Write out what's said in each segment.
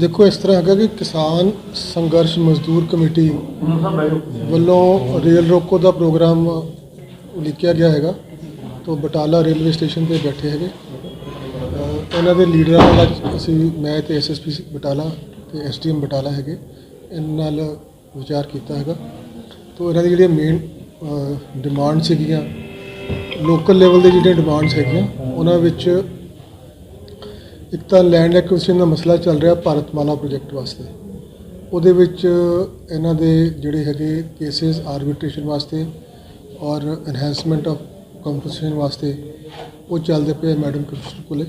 ਦੇਖੋ, ਇਸ ਤਰ੍ਹਾਂ ਹੈਗਾ ਕਿ ਕਿਸਾਨ ਸੰਘਰਸ਼ ਮਜ਼ਦੂਰ ਕਮੇਟੀ ਵੱਲੋਂ ਰੇਲ ਰੋਕੋ ਦਾ ਪ੍ਰੋਗਰਾਮ ਲਿਖਿਆ ਗਿਆ ਹੈਗਾ। ਤੋਂ ਬਟਾਲਾ ਰੇਲਵੇ ਸਟੇਸ਼ਨ ਤੇ ਬੈਠੇ ਹੈਗੇ। ਇਹਨਾਂ ਦੇ ਲੀਡਰਾਂ ਨਾਲ ਅਸੀਂ, ਮੈਂ ਤੇ ਐਸਐਸਪੀ ਬਟਾਲਾ ਤੇ ਐਸਟੀਐਮ ਬਟਾਲਾ ਹੈਗੇ। ਇਹਨਾਂ ਨਾਲ ਵਿਚਾਰ ਕੀਤਾ ਹੈਗਾ। ਤੋਂ ਇਹਨਾਂ ਦੀ ਜਿਹੜੀਆਂ ਮੇਨ ਡਿਮਾਂਡ ਸੀਗੀਆਂ ਲੋਕਲ ਲੈਵਲ ਦੇ ਜਿਹੜੀਆਂ ਡਿਮਾਂਡਸ ਹੈਗੀਆਂ, ਉਹਨਾਂ ਵਿੱਚ ਇੱਕ ਤਾਂ ਲੈਂਡ ਐਕੁਇਜ਼ੀਸ਼ਨ ਦਾ ਮਸਲਾ ਚੱਲ ਰਿਹਾ ਭਾਰਤਮਾਲਾ ਪ੍ਰੋਜੈਕਟ ਵਾਸਤੇ। ਉਹਦੇ ਵਿੱਚ ਇਹਨਾਂ ਦੇ ਜਿਹੜੇ ਹੈਗੇ ਕੇਸਿਸ ਆਰਬਿਟ੍ਰੇਸ਼ਨ ਵਾਸਤੇ ਔਰ ਐਨਹੈਂਸਮੈਂਟ ਆਫ ਕੰਪਨਸੇਸ਼ਨ ਵਾਸਤੇ ਉਹ ਚੱਲਦੇ ਪਏ ਮੈਡਮ ਕਮਿਸ਼ਨਰ ਕੋਲੇ।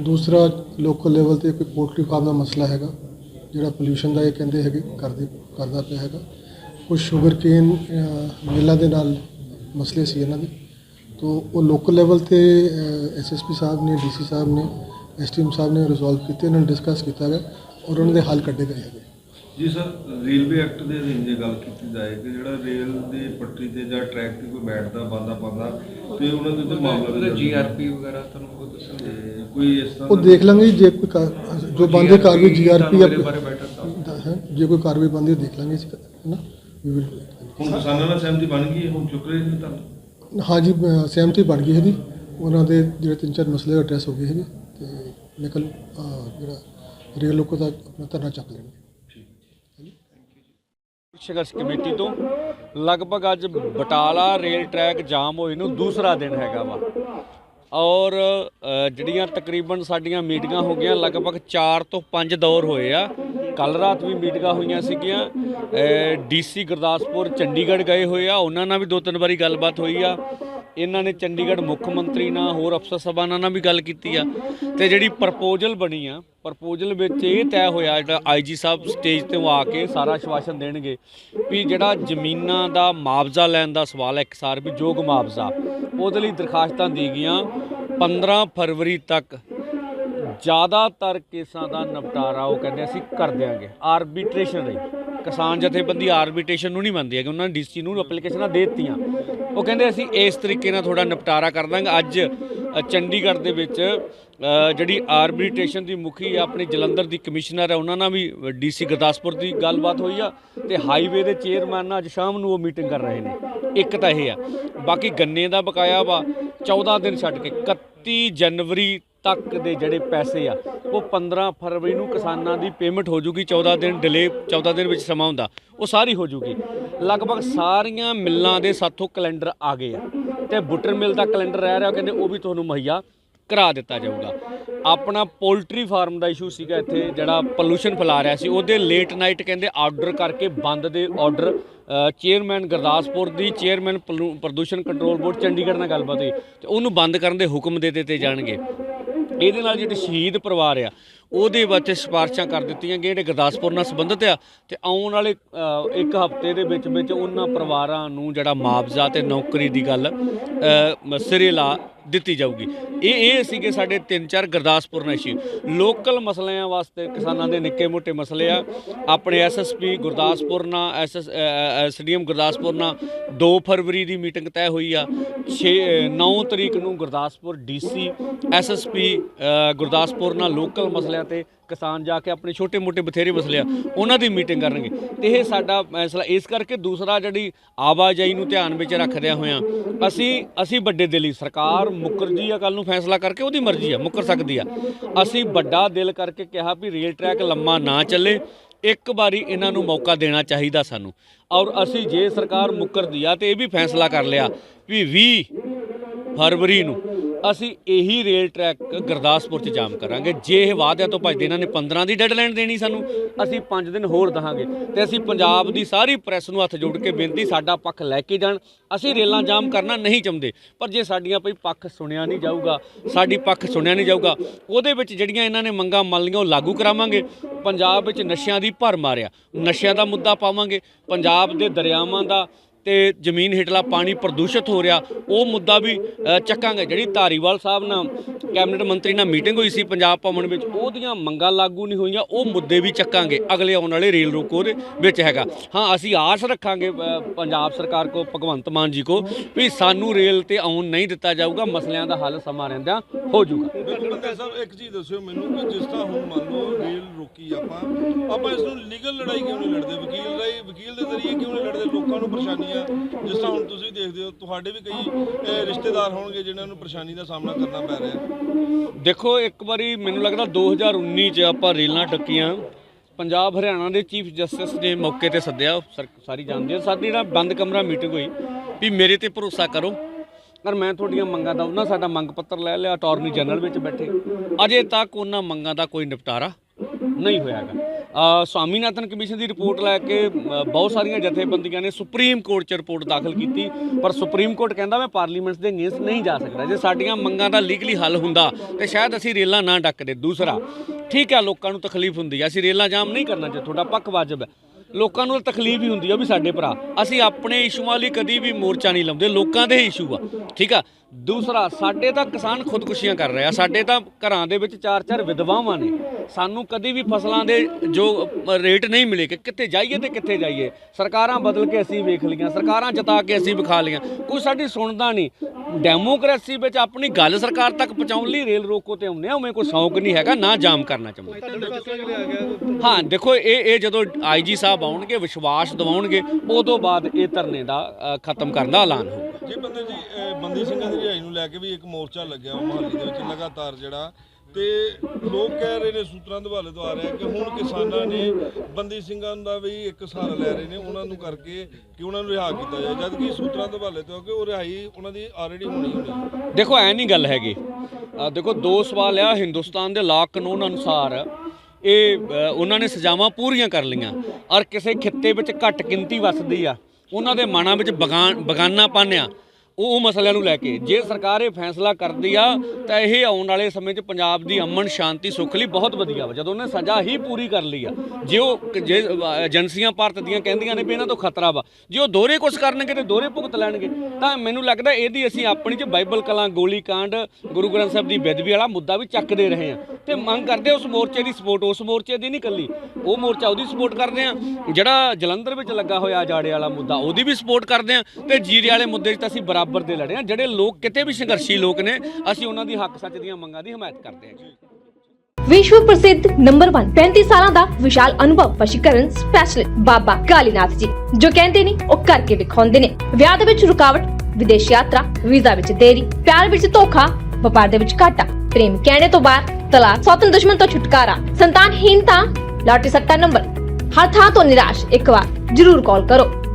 ਦੂਸਰਾ ਲੋਕਲ ਲੈਵਲ ਤੇ ਕੋਈ ਪੋਲਟਰੀ ਫਾਰਮ ਦਾ ਮਸਲਾ ਹੈਗਾ, ਜਿਹੜਾ ਪੋਲੂਸ਼ਨ ਦਾ ਇਹ ਕਹਿੰਦੇ ਹੈਗੇ ਕਰਦੇ, ਕਰਦਾ ਪਿਆ ਹੈਗਾ। ਕੁਝ ਸ਼ੂਗਰ ਕੇਨ ਮਿਲਾਂ ਦੇ ਨਾਲ ਮਸਲੇ ਸੀ ਇਹਨਾਂ ਦੇ। ਤੋ ਉਹ ਲੋਕਲ ਲੈਵਲ ਤੇ ਐਸਐਸਪੀ ਸਾਹਿਬ ਨੇ ਡੀਸੀ ਸਾਹਿਬ ਨੇ ਐਸਟੀਐਮ ਸਾਹਿਬ ਨੇ ਰਿਜ਼ੋਲਵ ਕੀਤੇ ਉਹਨਾਂ ਨੇ ਡਿਸਕਸ ਕੀਤਾ ਗਿਆ ਔਰ ਉਹਨਾਂ ਦੇ ਹੱਲ ਕੱਢੇ ਗਏ ਹੈਗੇ। ਜੀ ਸਰ ਰੇਲਵੇ ਐਕਟ ਦੇ ਅਧੀਨ ਜੇ ਗੱਲ ਕੀਤੀ ਜਾਏ ਕਿ ਜਿਹੜਾ ਰੇਲ ਦੀ ਪੱਟਰੀ ਤੇ ਜਾਂ ਟਰੈਕ ਤੇ ਕੋਈ ਬੈਠਦਾ ਬੰਦਾ ਪਾਉਂਦਾ ਤੇ ਉਹਨਾਂ ਦੇ ਉੱਤੇ ਮਾਮਲਾ ਦਰਜ ਜੀਆਰਪੀ ਵਗੈਰਾ ਤੁਹਾਨੂੰ ਉਹ ਦੱਸਣਗੇ? ਤੇ ਕੋਈ ਇਸ ਤਰ੍ਹਾਂ ਉਹ ਦਾ- ਦੇਖ ਲਾਂਗੇ ਜੇ ਕੋਈ ਜੋ ਬੰਦੇ ਕਾਰਵਾਈ ਜੀਆਰਪੀ ਹੈ? ਜੇ ਕੋਈ ਕਾਰਵਾਈ ਬੰਦੀ ਦੇਖ ਲਾਂਗੇ ਅਸੀਂ ਹੈ ਨਾ? ਵੀ ਵਿਲ ਹੁਣ ਕਿਸਾਨਾਂ ਨਾਲ ਸਹਿਮਤੀ ਬਣ ਗਈ ਹੈ, ਹੁਣ ਚੁੱਕ ਰਹੇ ਨੇ ਤੁਹਾਨੂੰ ਹਾਂਜੀ ਸਹਿਮਤੀ ਬਣ ਗਈ ਹੈਗੀ ਉਹਨਾਂ ਦੇ ਜਿਹੜੇ ਤਿੰਨ ਚਾਰ ਮਸਲੇ ਐਡਰੈਸ ਹੋ ਗਏ ਹੈਗੇ। ਤੇ ਮੈਂ ਕੱਲ ਜਿਹੜਾ ਰੇਲ ਲੋਕੋ ਦਾ ਆਪਣਾ ਧਰਨਾ ਚੱਕ ਲੈਣਗੇ ਸੰਘਰਸ਼ ਕਮੇਟੀ ਤੋਂ। ਲਗਭਗ ਅੱਜ ਬਟਾਲਾ ਰੇਲ ਟਰੈਕ ਜਾਮ ਹੋਏ ਨੂੰ ਦੂਸਰਾ ਦਿਨ ਹੈਗਾ ਵਾ। ਔਰ ਅ, ਜਿਹੜੀਆਂ ਤਕਰੀਬਨ ਸਾਡੀਆਂ ਮੀਟਿੰਗਾਂ ਹੋ ਗਈਆਂ ਲਗਭਗ 4 ਤੋਂ 5 ਦੌਰ ਹੋਏ ਆ। ਕੱਲ ਰਾਤ ਵੀ ਮੀਟਿੰਗਾਂ ਹੋਈਆਂ ਸੀਗੀਆਂ। ਡੀਸੀ ਗੁਰਦਾਸਪੁਰ ਚੰਡੀਗੜ੍ਹ ਗਏ ਹੋਏ ਆ। ਉਹਨਾਂ ਨਾਲ ਵੀ ਦੋ ਤਿੰਨ ਵਾਰੀ ਗੱਲਬਾਤ ਹੋਈ ਆ। ਇਹਨਾਂ ਨੇ ਚੰਡੀਗੜ੍ਹ ਮੁੱਖ ਮੰਤਰੀ ਨਾਲ ਹੋਰ ਅਫਸਰ ਸਭਾ ਨਾਲ ਵੀ ਗੱਲ ਕੀਤੀ ਆ ਤੇ ਜਿਹੜੀ ਪ੍ਰਪੋਜ਼ਲ ਬਣੀ ਆ, ਪ੍ਰਪੋਜ਼ਲ ਵਿੱਚ ਇਹ ਤੈਅ ਹੋਇਆ ਜਿਹੜਾ ਆਈਜੀ ਸਾਹਿਬ ਸਟੇਜ ਤੇ ਆ ਕੇ ਸਾਰਾ ਆਸ਼ਵਾਸਨ ਦੇਣਗੇ ਵੀ ਜਿਹੜਾ ਜ਼ਮੀਨਾਂ ਦਾ ਮੁਆਵਜ਼ਾ ਲੈਣ ਦਾ ਸਵਾਲ ਹੈ ਇੱਕ ਸਾਰ ਵੀ ਯੋਗ ਮੁਆਵਜ਼ਾ, ਉਹਦੇ ਲਈ ਦਰਖਾਸਤਾਂ ਦੇ ਗਈਆਂ 15 ਫਰਵਰੀ ਤੱਕ। ਜ਼ਿਆਦਾਤਰ ਕੇਸਾਂ ਦਾ ਨਿਪਟਾਰਾ ਉਹ ਕਹਿੰਦੇ ਅਸੀਂ ਕਰ ਦਿਆਂਗੇ ਆਰਬਿਟ੍ਰੇਸ਼ਨ ਲਈ। ਕਿਸਾਨ ਜਥੇਬੰਦੀ ਆਰਬਿਟ੍ਰੇਸ਼ਨ ਨੂੰ ਨਹੀਂ ਮੰਨਦੀ ਹੈ ਕਿ ਉਹਨਾਂ ਨੇ ਡੀਸੀ ਨੂੰ ਐਪਲੀਕੇਸ਼ਨਾਂ ਦੇ ਦਿੱਤੀਆਂ। ਉਹ ਕਹਿੰਦੇ ਅਸੀਂ ਇਸ ਤਰੀਕੇ ਨਾਲ ਥੋੜਾ ਨਿਪਟਾਰਾ ਕਰ ਦਾਂਗੇ। ਅੱਜ ਚੰਡੀਗੜ੍ਹ ਦੇ ਵਿੱਚ ਜਿਹੜੀ ਆਰਬਿਟ੍ਰੇਸ਼ਨ ਦੀ ਮੁਖੀ ਆ, ਆਪਣੀ ਜਲੰਧਰ ਦੀ ਕਮਿਸ਼ਨਰ ਹੈ ਉਹਨਾਂ ਨਾਲ ਵੀ ਡੀਸੀ ਗੁਰਦਾਸਪੁਰ ਦੀ ਗੱਲਬਾਤ ਹੋਈ ਆ ਤੇ ਹਾਈਵੇ ਦੇ ਚੇਅਰਮੈਨ ਨਾਲ ਅੱਜ ਸ਼ਾਮ ਨੂੰ ਉਹ ਮੀਟਿੰਗ ਕਰ ਰਹੇ ਨੇ। ਇੱਕ ਤਾਂ ਇਹ ਆ। ਬਾਕੀ ਗੰਨੇ ਦਾ ਬਕਾਇਆ ਵਾ 14 ਦਿਨ ਛੱਡ ਕੇ 31 ਜਨਵਰੀ ਤੱਕ ਦੇ ਜਿਹੜੇ ਪੈਸੇ ਆ, ਉਹ 15 ਫਰਵਰੀ ਨੂੰ ਕਿਸਾਨਾਂ ਦੀ ਪੇਮੈਂਟ ਹੋ ਜੂਗੀ 14 ਦਿਨ ਡਿਲੇ 14 ਦਿਨ ਵਿੱਚ ਸਮਾਂ ਹੁੰਦਾ, ਉਹ ਸਾਰੀ ਹੋ ਜੂਗੀ। ਲਗਭਗ ਸਾਰੀਆਂ ਮਿੱਲਾਂ ਦੇ ਸਾਥੋਂ ਕੈਲੰਡਰ ਆ ਗਏ ਆ। ਤੇ ਬੁੱਟਰ ਮਿਲ ਦਾ ਕੈਲੰਡਰ ਰਹਿ ਰਿਹਾ ਕਹਿੰਦੇ ਉਹ ਵੀ ਤੁਹਾਨੂੰ ਮੁਹੱਈਆ ਕਰਾ ਦਿੱਤਾ ਜਾਊਗਾ। ਆਪਣਾ ਪੋਲਟਰੀ ਫਾਰਮ ਦਾ ਇਸ਼ੂ ਸੀਗਾ ਇੱਥੇ, ਜਿਹੜਾ ਪੋਲੂਸ਼ਨ ਫੈਲਾ ਰਿਹਾ ਸੀ, ਉਹਦੇ ਲੇਟ ਨਾਈਟ ਕਹਿੰਦੇ ਆਰਡਰ ਕਰਕੇ ਬੰਦ ਦੇ ਆਰਡਰ ਚੇਅਰਮੈਨ ਗੁਰਦਾਸਪੁਰ ਦੀ ਚੇਅਰਮੈਨ ਪਲੂ- ਪ੍ਰਦੂਸ਼ਣ ਕੰਟਰੋਲ ਬੋਰਡ ਚੰਡੀਗੜ੍ਹ ਨਾਲ ਗੱਲਬਾਤ ਹੋਈ, ਤੇ ਉਹਨੂੰ ਬੰਦ ਕਰਨ ਦੇ ਹੁਕਮ ਦੇ ਦਿੱਤੇ ਜਾਣਗੇ। ਇਹਦੇ ਨਾਲ ਜਿਹੜੇ ਸ਼ਹੀਦ ਪਰਿਵਾਰ ਆ ਉਹਦੇ ਵਾਸਤੇ ਸਿਫਾਰਸ਼ਾਂ ਕਰ ਦਿੱਤੀਆਂ ਗਈਆਂ ਜਿਹੜੇ ਗੁਰਦਾਸਪੁਰ ਨਾਲ ਸੰਬੰਧਿਤ ਆ ਤੇ ਆਉਣ ਵਾਲੇ ਇੱਕ ਹਫ਼ਤੇ ਦੇ ਵਿੱਚ ਵਿੱਚ ਉਹਨਾਂ ਪਰਿਵਾਰਾਂ ਨੂੰ ਜਿਹੜਾ ਮੁਆਵਜ਼ਾ ਤੇ ਨੌਕਰੀ ਦੀ ਗੱਲ ਸਿਰੇ ਲਾ ਦਿੱਤੀ ਜਾਊਗੀ। ਇਹ ਇਹ ਸੀਗੇ ਸਾਡੇ ਤਿੰਨ ਚਾਰ ਗੁਰਦਾਸਪੁਰ ਨਾਲ ਲੋਕਲ ਮਸਲਿਆਂ ਵਾਸਤੇ ਕਿਸਾਨਾਂ ਦੇ ਨਿੱਕੇ ਮੋਟੇ ਮਸਲੇ ਆ। ਆਪਣੇ ਐਸਐਸਪੀ ਗੁਰਦਾਸਪੁਰ ਨਾਲ ਐਸਐਸ ਐਸਡੀਐਮ ਗੁਰਦਾਸਪੁਰ ਨਾਲ 2 ਫਰਵਰੀ ਦੀ ਮੀਟਿੰਗ ਤੈਅ ਹੋਈ ਆ। 6 9 ਤਰੀਕ ਨੂੰ ਗੁਰਦਾਸਪੁਰ ਡੀਸੀ ਐਸਐਸਪੀ ਗੁਰਦਾਸਪੁਰ ਨਾਲ ਲੋਕਲ ਮਸਲੇ ਮਸਲਿਆਂ ਤੇ ਕਿਸਾਨ ਜਾ ਕੇ ਆਪਣੇ ਛੋਟੇ ਮੋਟੇ ਬਥੇਰੇ ਮਸਲੇ ਆ, ਉਹਨਾਂ ਦੀ ਮੀਟਿੰਗ ਕਰਨਗੇ। ਤੇ ਇਹ ਸਾਡਾ ਫੈਸਲਾ ਇਸ ਕਰਕੇ ਦੂਸਰਾ ਜਿਹੜੀ ਆਵਾਜਾਈ ਨੂੰ ਧਿਆਨ ਵਿੱਚ ਰੱਖਦਿਆਂ ਹੋਇਆਂ, ਅਸੀਂ ਅਸੀਂ ਵੱਡੇ ਦਿਲੀ ਸਰਕਾਰ ਮੁਕਰਜੀ ਆ ਕੱਲ ਨੂੰ ਫੈਸਲਾ ਕਰਕੇ ਉਹਦੀ ਮਰਜ਼ੀ ਆ, ਮੁਕਰ ਸਕਦੀ ਆ। ਅਸੀਂ ਵੱਡਾ ਦਿਲ ਕਰਕੇ ਕਿਹਾ ਵੀ ਰੇਲ ਟਰੈਕ ਲੰਮਾ ਨਾ ਚੱਲੇ, ਇੱਕ ਵਾਰੀ ਇਹਨਾਂ ਨੂੰ ਮੌਕਾ ਦੇਣਾ ਚਾਹੀਦਾ ਸਾਨੂੰ। ਔਰ ਅਸੀਂ ਜੇ ਸਰਕਾਰ ਮੁਕਰਦੀ ਆ ਤੇ ਇਹ ਵੀ ਫੈਸਲਾ ਕਰ ਲਿਆ ਵੀ 20 ਫਰਵਰੀ ਨੂੰ ਅਸੀਂ ਇਹੀ ਰੇਲ ਟਰੈਕ ਗੁਰਦਾਸਪੁਰ 'ਚ ਜਾਮ ਕਰਾਂਗੇ। ਜੇ ਇਹ ਵਾਅਦਿਆਂ ਤੋਂ ਭੱਜਦੇ ਇਹਨਾਂ ਨੇ 15 ਦੀ ਡੈਡਲਾਈਨ ਦੇਣੀ ਸਾਨੂੰ। ਅਸੀਂ 5 ਦਿਨ ਹੋਰ ਦਹਾਂਗੇ ਤੇ ਅਸੀਂ ਪੰਜਾਬ ਦੀ ਸਾਰੀ ਪ੍ਰੈਸ ਨੂੰ ਹੱਥ ਜੋੜ ਕੇ ਬੇਨਤੀ ਸਾਡਾ ਪੱਖ ਲੈ ਕੇ ਜਾਣ। ਅਸੀਂ ਰੇਲਾਂ ਜਾਮ ਕਰਨਾ ਨਹੀਂ ਚਾਹੁੰਦੇ, ਪਰ ਜੇ ਸਾਡੀਆਂ ਭਈ ਪੱਖ ਸੁਣਿਆ ਨਹੀਂ ਜਾਊਗਾ, ਸਾਡੀ ਪੱਖ ਸੁਣਿਆ ਨਹੀਂ ਜਾਊਗਾ, ਉਹਦੇ ਵਿੱਚ ਜਿਹੜੀਆਂ ਇਹਨਾਂ ਨੇ ਮੰਗਾਂ ਮੰਨ ਲਈਆਂ ਉਹ ਲਾਗੂ ਕਰਾਵਾਂਗੇ। ਪੰਜਾਬ ਵਿੱਚ ਨਸ਼ਿਆਂ ਦੀ ਭਰ ਮਾਰਿਆ। ਨਸ਼ਿਆਂ ਦਾ ਮੁੱਦਾ ਪਾਵਾਂਗੇ। ਪੰਜਾਬ ਦੇ ਦਰਿਆਵਾਂ ਦਾ ਤੇ ਜ਼ਮੀਨ ਹੇਠਲਾ ਪਾਣੀ ਪ੍ਰਦੂਸ਼ਿਤ ਹੋ ਰਿਹਾ, ਉਹ ਮੁੱਦਾ ਵੀ ਚੱਕਾਂਗੇ। ਜਿਹੜੀ ਧਾਰੀਵਾਲ ਸਾਹਿਬ ਨਾਲ ਕੈਬਨਿਟ ਮੰਤਰੀ ਨਾਲ ਮੀਟਿੰਗ ਹੋਈ ਸੀ ਪੰਜਾਬ ਭਵਨ ਵਿੱਚ, ਉਹਦੀਆਂ ਮੰਗਾਂ ਲਾਗੂ ਨਹੀਂ ਹੋਈਆਂ, ਉਹ ਮੁੱਦੇ ਵੀ ਚੱਕਾਂਗੇ। ਅਗਲੇ ਆਉਣ ਵਾਲੇ ਰੇਲ ਰੋਕੋ ਦੇ ਵਿੱਚ ਹੈਗਾ। ਹਾਂ, ਅਸੀਂ ਆਸ ਰੱਖਾਂਗੇ ਪੰਜਾਬ ਸਰਕਾਰ ਕੋ, ਭਗਵੰਤ ਮਾਨ ਜੀ ਕੋ, ਵੀ ਸਾਨੂੰ ਰੇਲ ਤੇ ਆਉਣ ਨਹੀਂ ਦਿੱਤਾ ਜਾਊਗਾ, ਮਸਲਿਆਂ ਦਾ ਹੱਲ ਸਮਾਂ ਰਹਿੰਦਿਆਂ ਹੋ ਜਾਊਗਾ। ਬਿਲਕੁਲ ਇੱਕ ਚੀਜ਼ ਦੱਸਿਓ ਮੈਨੂੰ ਕਿ ਜਿਸ ਤਰ੍ਹਾਂ ਹੁਣ ਮੰਨ ਲਓ ਰੇਲ ਰੋਕੀ ਆਪਾਂ ਆਪਾਂ ਇਸ ਨੂੰ ਲੀਗਲ ਲੜਾਈ ਕਿਉਂ ਨਹੀਂ ਲੜਦੇ? ਵਕੀਲ ਰਾਈ ਵਕੀਲ ਦੇ ਜ਼ਰੀਏ ਕਿਉਂ ਨਹੀਂ ਲੜਦੇ? ਲੋਕਾਂ ਨੂੰ ਪਰੇਸ਼ਾਨੀਆਂ ਜਿਸ ਤਰ੍ਹਾਂ ਹੁਣ ਤੁਸੀਂ ਦੇਖਦੇ ਹੋ ਤੁਹਾਡੇ ਵੀ ਕਈ ਅਹ, ਰਿਸ਼ਤੇਦਾਰ ਹੋਣਗੇ ਜਿਨ੍ਹਾਂ ਨੂੰ ਪਰੇਸ਼ਾਨੀ ਦਾ ਸਾਹਮਣਾ ਕਰਨਾ ਪੈ ਰਿਹਾ ਦੇਖੋ ਇੱਕ ਵਾਰੀ ਮੈਨੂੰ ਲੱਗਦਾ 2019 ਚ ਆਪਾਂ ਰੇਲਾਂ ਟੱਕੀਆਂ। ਪੰਜਾਬ ਹਰਿਆਣਾ ਦੇ ਚੀਫ ਜਸਟਿਸ ਨੇ ਮੌਕੇ ਤੇ ਸੱਦਿਆ। ਸਰ- ਸਾਰੀ ਜਾਣਦੇ ਆ ਸਾਡੀ ਜਿਹੜਾ ਬੰਦ ਕਮਰਾ ਮੀਟਿੰਗ ਹੋਈ ਵੀ ਮੇਰੇ ਤੇ ਭਰੋਸਾ ਕਰੋ। ਪਰ ਮੈਂ ਤੁਹਾਡੀਆਂ ਮੰਗਾਂ ਦਾ ਉਹਨਾਂ ਸਾਡਾ ਮੰਗ ਪੱਤਰ ਲੈ ਲਿਆ ਅਟਾਰਨੀ ਜਨਰਲ ਵਿੱਚ ਬੈਠੇ। ਅਜੇ ਤੱਕ ਉਹਨਾਂ ਮੰਗਾਂ ਦਾ ਕੋਈ ਨਿਪਟਾਰਾ ਨਹੀਂ ਹੋਇਆਗਾ। ਅ, ਸਵਾਮੀਨਾਥਨ ਕਮਿਸ਼ਨ ਦੀ ਰਿਪੋਰਟ ਲੈ ਕੇ ਬਹੁਤ ਸਾਰੀਆਂ ਜਥੇਬੰਦੀਆਂ ਨੇ ਸੁਪਰੀਮ ਕੋਰਟ 'ਚ ਰਿਪੋਰਟ ਦਾਖਲ ਕੀਤੀ, ਪਰ ਸੁਪਰੀਮ ਕੋਰਟ ਕਹਿੰਦਾ ਮੈਂ ਪਾਰਲੀਮੈਂਟ ਦੇ ਅਗੇਂਸਟ ਨਹੀਂ ਜਾ ਸਕਦਾ। ਜੇ ਸਾਡੀਆਂ ਮੰਗਾਂ ਦਾ ਲੀਗਲੀ ਹੱਲ ਹੁੰਦਾ, ਤੇ ਸ਼ਾਇਦ ਅਸੀਂ ਰੇਲਾਂ ਨਾ ਡੱਕਦੇ। ਦੂਸਰਾ, ਠੀਕ ਹੈ ਲੋਕਾਂ ਨੂੰ ਤਕਲੀਫ ਹੁੰਦੀ ਹੈ ਅਸੀਂ ਰੇਲਾਂ ਜਾਮ ਨਹੀਂ ਕਰਨਾ ਜੇ ਤੁਹਾਡਾ ਪੱਖ ਵਾਜਬ ਹੈ। ਲੋਕਾਂ ਨੂੰ ਤਾਂ ਤਕਲੀਫ ਹੀ ਹੁੰਦੀ ਆ ਵੀ ਸਾਡੇ ਭਰਾ। ਅਸੀਂ ਆਪਣੇ ਇਸ਼ੂਆਂ ਲਈ ਕਦੀ ਵੀ ਮੋਰਚਾ ਨਹੀਂ ਲਾਉਂਦੇ। ਲੋਕਾਂ ਦੇ ਇਸ਼ੂ ਆ। ਠੀਕ ਆ? ਦੂਸਰਾ, ਸਾਡੇ ਤਾਂ ਕਿਸਾਨ ਖੁਦਕੁਸ਼ੀਆਂ ਕਰ ਰਹੇ ਆ। ਸਾਡੇ ਤਾਂ ਘਰਾਂ ਦੇ ਵਿੱਚ ਚਾਰ ਚਾਰ ਵਿਧਵਾਵਾਂ ਨੇ। ਸਾਨੂੰ ਕਦੀ ਵੀ ਫਸਲਾਂ ਦੇ ਜੋ ਰੇਟ ਨਹੀਂ ਮਿਲੇ ਕਿ ਕਿੱਥੇ ਜਾਈਏ ਤੇ ਕਿੱਥੇ ਜਾਈਏ। ਸਰਕਾਰਾਂ ਬਦਲ ਕੇ ਅਸੀਂ ਵੇਖ ਲਈਆਂ, ਸਰਕਾਰਾਂ ਜਤਾ ਕੇ ਅਸੀਂ ਵਿਖਾ ਲਈਆਂ। ਕੋਈ ਸਾਡੀ ਸੁਣਦਾ ਨਹੀਂ। ਡੈਮੋਕ੍ਰੇਸੀ ਵਿੱਚ ਆਪਣੀ ਗੱਲ ਸਰਕਾਰ ਤੱਕ ਪਹੁੰਚਾਉਣ ਲਈ ਰੇਲ ਰੋਕੋ ਤੇ ਆਉਂਦੇ ਆ, ਉਵੇਂ ਕੋਈ ਸ਼ੌਕ ਨਹੀਂ ਹੈਗਾ, ਨਾ ਜਾਮ ਕਰਨਾ ਚਾਹੁੰਦੇ। ਹਾਂ, ਦੇਖੋ, ਇਹ ਇਹ ਜਦੋਂ ਆਈਜੀ ਸਾਹਿਬ ਆਉਣਗੇ, ਵਿਸ਼ਵਾਸ ਦਿਵਾਉਣਗੇ, ਉਦੋਂ ਬਾਅਦ ਇਹ ਧਰਨੇ ਦਾ ਖਤਮ ਕਰਨ ਦਾ ਐਲਾਨ ਹੋਊਗਾ। ਜੀ ਬੰਦੇ ਜੀ ਬੰਦੀ ਸਿੰਘਾਂ ਦੀ ਰਿਹਾਈ ਨੂੰ ਲੈ ਕੇ ਵੀ ਇੱਕ ਮੋਰਚਾ ਲੱਗਿਆ ਮੁਹਾਲੀ ਦੇ ਵਿੱਚ ਲਗਾਤਾਰ ਜਿਹੜਾ। ਤੇ ਲੋਕ ਕਹਿ ਰਹੇ ਨੇ ਸੂਤਰਾਂ ਦੇ ਹਵਾਲੇ ਤੋਂ ਆ ਰਿਹਾ ਕਿ ਹੁਣ ਕਿਸਾਨਾਂ ਨੇ ਬੰਦੀ ਸਿੰਘਾਂ ਦਾ ਵੀ ਇੱਕ ਸਹਾਰਾ ਲੈ ਰਹੇ ਨੇ, ਉਹਨਾਂ ਨੂੰ ਕਰਕੇ ਕਿ ਉਹਨਾਂ ਨੂੰ ਰਿਹਾ ਕੀਤਾ ਜਾਏ। ਜਦ ਕਿ ਸੂਤਰਾਂ ਦੇ ਹਵਾਲੇ ਤੋਂ ਕਿ ਉਹ ਰਿਹਾਈ ਉਹਨਾਂ ਦੀ ਆਲਰੇਡੀ ਹੋਣੀ ਹੋਣੀ ਦੇਖੋ, ਐ ਨਹੀਂ ਗੱਲ ਹੈਗੀ। ਦੇਖੋ, ਦੋ ਸਵਾਲ ਆ ਹਿੰਦੁਸਤਾਨ ਦੇ ਲਾ ਕਾਨੂੰਨ ਅਨੁਸਾਰ। ਇਹ ਉਹਨਾਂ ਨੇ ਸਜ਼ਾਵਾਂ ਪੂਰੀਆਂ ਕਰ ਲਈਆਂ। ਔਰ ਕਿਸੇ ਖਿੱਤੇ ਵਿੱਚ ਘੱਟ ਗਿਣਤੀ ਵੱਸਦੀ ਆ। ਉਹਨਾਂ ਦੇ ਮਨਾਂ ਵਿੱਚ ਬਗਾਨ ਬਗਾਨਾ ਆ। ਉਹ ਮਸਲਿਆਂ ਨੂੰ ਲੈ ਕੇ। ਜੇ ਸਰਕਾਰ ਇਹ ਫੈਸਲਾ ਕਰਦੀ ਆ, ਤਾਂ ਇਹ ਆਉਣ ਵਾਲੇ ਸਮੇਂ 'ਚ ਪੰਜਾਬ ਦੀ ਅਮਨ, ਸ਼ਾਂਤੀ, ਸੁੱਖ ਲਈ ਬਹੁਤ ਵਧੀਆ ਵਾ। ਜਦੋਂ ਉਹਨੇ ਸਜ਼ਾ ਹੀ ਪੂਰੀ ਕਰ ਲਈ ਆ। ਜੇ ਉਹ ਜੇ ਏਜੰਸੀਆਂ ਭਾਰਤ ਦੀਆਂ ਕਹਿੰਦੀਆਂ ਨੇ ਵੀ ਇਹਨਾਂ ਤੋਂ ਖਤਰਾ ਵਾ, ਜੇ ਉਹ ਦੋਹਰੇ ਕੁਛ ਕਰਨਗੇ ਤੇ ਦੋਹਰੇ ਭੁਗਤ ਲੈਣਗੇ, ਤਾਂ ਮੈਨੂੰ ਲੱਗਦਾ ਇਹਦੀ ਅਸੀਂ ਆਪਣੀ ਚ ਬਾਈਬਲ ਕਲਾਂ, ਗੋਲੀ ਕਾਂਡ, ਗੁਰੂ ਗ੍ਰੰਥ ਸਾਹਿਬ ਦੀ ਬੇਦਬੀ ਵਾਲਾ ਮੁੱਦਾ ਵੀ ਚੱਕਦੇ ਰਹੇ ਆ। ਤੇ ਮੰਗ ਕਰਦੇ ਉਸ ਮੋਰਚੇ ਦੀ ਸਪੋਰਟ ਉਸ ਮੋਰਚੇ ਦੀ ਨਹੀਂ ਕੱਲੀ ਉਹ ਮੋਰਚਾ ਉਹਦੀ ਸਪੋਰਟ ਕਰਦੇ ਆ। ਜਿਹੜਾ ਜਲੰਧਰ ਵਿੱਚ ਲੱਗਾ ਹੋਇਆ ਜਾੜੇ ਵਾਲਾ ਮੁੱਦਾ, ਉਹਦੀ ਵੀ ਸਪੋਰਟ ਕਰਦੇ ਆ। ਤੇ ਜੀਰੇ ਵਾਲੇ ਮੁੱਦੇ 'ਚ ਤਾਂ ਅਸੀਂ ਬਰਾਬਰ ਦੇ ਲੜੇ ਆ, ਜਿਹੜੇ ਲੋਕ ਕਿਤੇ ਵੀ ਸੰਘਰਸ਼ੀ ਲੋਕ ਨੇ, ਅਸੀਂ ਉਹਨਾਂ ਦੀ ਹੱਕ ਸੱਚ ਦੀਆਂ ਮੰਗਾਂ ਦੀ ਹਮਾਇਤ ਕਰਦੇ ਹਾਂ ਵਿਸ਼ਵ ਪ੍ਰਸਿੱਧ ਨੰਬਰ 1 35 ਸਾਲਾਂ ਦਾ ਵਿਸ਼ਾਲ ਅਨੁਭਵ ਵਸ਼ੀਕਰਨ ਸਪੈਸ਼ਲਿਸਟ ਬਾਬਾ ਕਾਲੀਨਾਥ ਜੀ, ਜੋ ਕਹਿੰਦੇ ਨੇ, ਉਹ ਕਰਕੇ ਦਿਖਾਉਂਦੇ ਨੇ। ਵਿਆਹ ਦੇ ਵਿੱਚ ਰੁਕਾਵਟ, ਵਿਦੇਸ਼ ਯਾਤਰਾ, ਵੀਜ਼ਾ ਵਿੱਚ ਦੇਰੀ, ਪਿਆਰ ਵਿੱਚ ਧੋਖਾ, ਵਪਾਰ ਦੇ ਵਿੱਚ ਘਾਟਾ, ਪ੍ਰੇਮ ਕਹਿਣੇ ਤੋਂ ਬਾਹਰ, ਤਲਾਕ, ਸੌਤਨ ਦੁਸ਼ਮਣ ਤੋਂ ਛੁਟਕਾਰਾ ਸੰਤਾਨਹੀਨਤਾ ਲਾਟਰੀ ਸੱਟਾ ਨੰਬਰ। ਹਰ ਥਾਂ ਤੋਂ ਨਿਰਾਸ਼, ਇੱਕ ਵਾਰ ਜ਼ਰੂਰ ਕਾਲ ਕਰੋ।